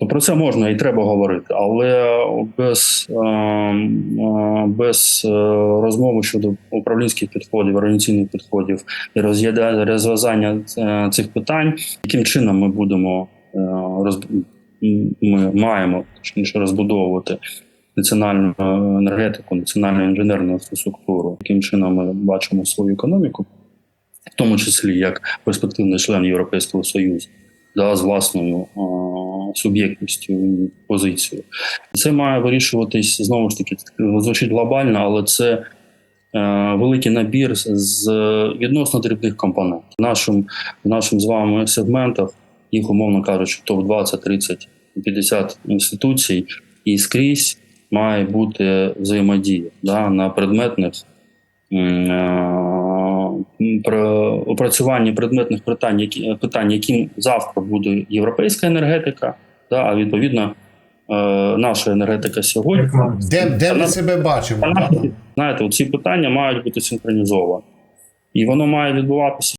То про це можна і треба говорити, але без, е, е, без е, розмови щодо управлінських підходів, організаційних підходів і розв'язання е, цих питань, яким чином ми будемо е, ми маємо точніше розбудовувати національну е, енергетику, національну інженерну інфраструктуру, яким чином ми бачимо свою економіку, в тому числі як перспективний член Європейського Союзу, да, з власною е, суб'єктністю і позицією. І це має вирішуватись знову ж таки звучить глобально, але це е, великий набір з- відносно дрібних компонентів. В нашому в нашому з вами сегментах їх, умовно кажучи, топ 20, 30, 50 інституцій, і скрізь має бути взаємодія да, на предметних е, опрацюванні предметних питань, які, питань, яким завтра буде європейська енергетика, да, а відповідно е, наша енергетика сьогодні. Де, де ми себе бачимо? Знаєте, ці питання мають бути синхронізовані. І воно має відбуватися